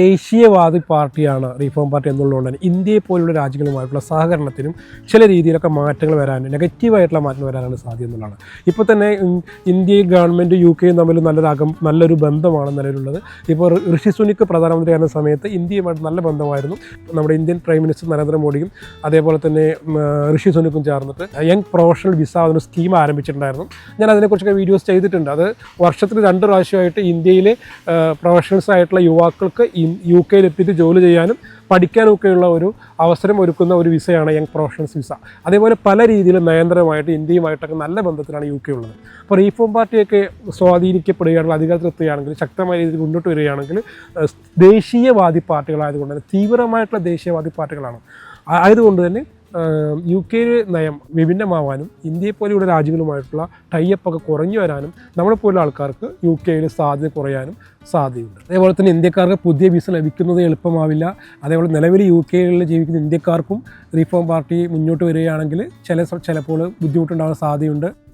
ദേശീയവാദി പാർട്ടിയാണ് reform party എന്നുള്ളതുകൊണ്ട് തന്നെ ഇന്ത്യയെ പോലുള്ള രാജ്യങ്ങളുമായിട്ടുള്ള സഹകരണത്തിനും ചില രീതിയിലൊക്കെ മാറ്റങ്ങൾ വരാനും നെഗറ്റീവായിട്ടുള്ള മാറ്റങ്ങൾ വരാനാണ് സാധ്യത എന്നുള്ളതാണ്. ഇപ്പോൾ തന്നെ ഇന്ത്യയും ഗവൺമെന്റ് യു കെയും തമ്മിൽ നല്ലൊരകം നല്ലൊരു ബന്ധമാണ് നിലവിലുള്ളത്. ഇപ്പോൾ ഋഷി സുനിക്ക് പ്രധാനമന്ത്രിയായിരുന്ന സമയത്ത് ഇന്ത്യയുമായിട്ട് നല്ല ബന്ധമായിരുന്നു. നമ്മുടെ ഇന്ത്യൻ പ്രൈം മിനിസ്റ്റർ നരേന്ദ്രമോദിയും അതേപോലെ തന്നെ ഋഷി സുനിക്കും ചേർന്നിട്ട് യങ് പ്രൊഫഷണൽ വിസ എന്നൊരു സ്കീം ആരംഭിച്ചിട്ടുണ്ടായിരുന്നു. ഞാൻ അതിനെക്കുറിച്ചൊക്കെ വീഡിയോസ് ചെയ്തിട്ടുണ്ട്. അത് വർഷത്തിൽ രണ്ട് പ്രാവശ്യമായിട്ട് ഇന്ത്യയിലെ പ്രൊഫഷണൽസ് ആയിട്ടുള്ള യുവാക്കൾക്ക് യു കെയിൽ എത്തിയിട്ട് ജോലി ചെയ്യാനും പഠിക്കാനൊക്കെയുള്ള ഒരു അവസരം ഒരുക്കുന്ന ഒരു വിസയാണ് യങ് പ്രൊഫഷണൽസ് വിസ. അതേപോലെ പല രീതിയിലും നയന്ത്രമായിട്ട് ഇന്ത്യയുമായിട്ടൊക്കെ നല്ല ബന്ധത്തിലാണ് യു കെ ഉള്ളത് അപ്പോൾ റീഫോം പാർട്ടിയൊക്കെ സ്വാധീനിക്കപ്പെടുകയാണെങ്കിൽ അധികാരത്തിലെത്തുകയാണെങ്കിൽ ശക്തമായ രീതിയിൽ മുന്നോട്ട് വരികയാണെങ്കിൽ ദേശീയവാദി പാർട്ടികളായതുകൊണ്ട് തന്നെ തീവ്രമായിട്ടുള്ള ദേശീയവാദി പാർട്ടികളാണ്. ആയതുകൊണ്ട് തന്നെ യു കെ നയം വിഭിന്നമാവാനും ഇന്ത്യയെ പോലെയുള്ള രാജ്യങ്ങളുമായിട്ടുള്ള ടൈയപ്പൊക്കെ കുറഞ്ഞു വരാനും നമ്മളെപ്പോലുള്ള ആൾക്കാർക്ക് യു കെയിൽ സാധ്യത കുറയാനും സാധ്യതയുണ്ട്. അതേപോലെ തന്നെ ഇന്ത്യക്കാർക്ക് പുതിയ വിസ ലഭിക്കുന്നത് എളുപ്പമാവില്ല. അതേപോലെ നിലവിൽ യു കെയിൽ ജീവിക്കുന്ന ഇന്ത്യക്കാർക്കും റീഫോം പാർട്ടി മുന്നോട്ട് വരികയാണെങ്കിൽ ചില ചിലപ്പോൾ ബുദ്ധിമുട്ടുണ്ടാകാൻ സാധ്യതയുണ്ട്.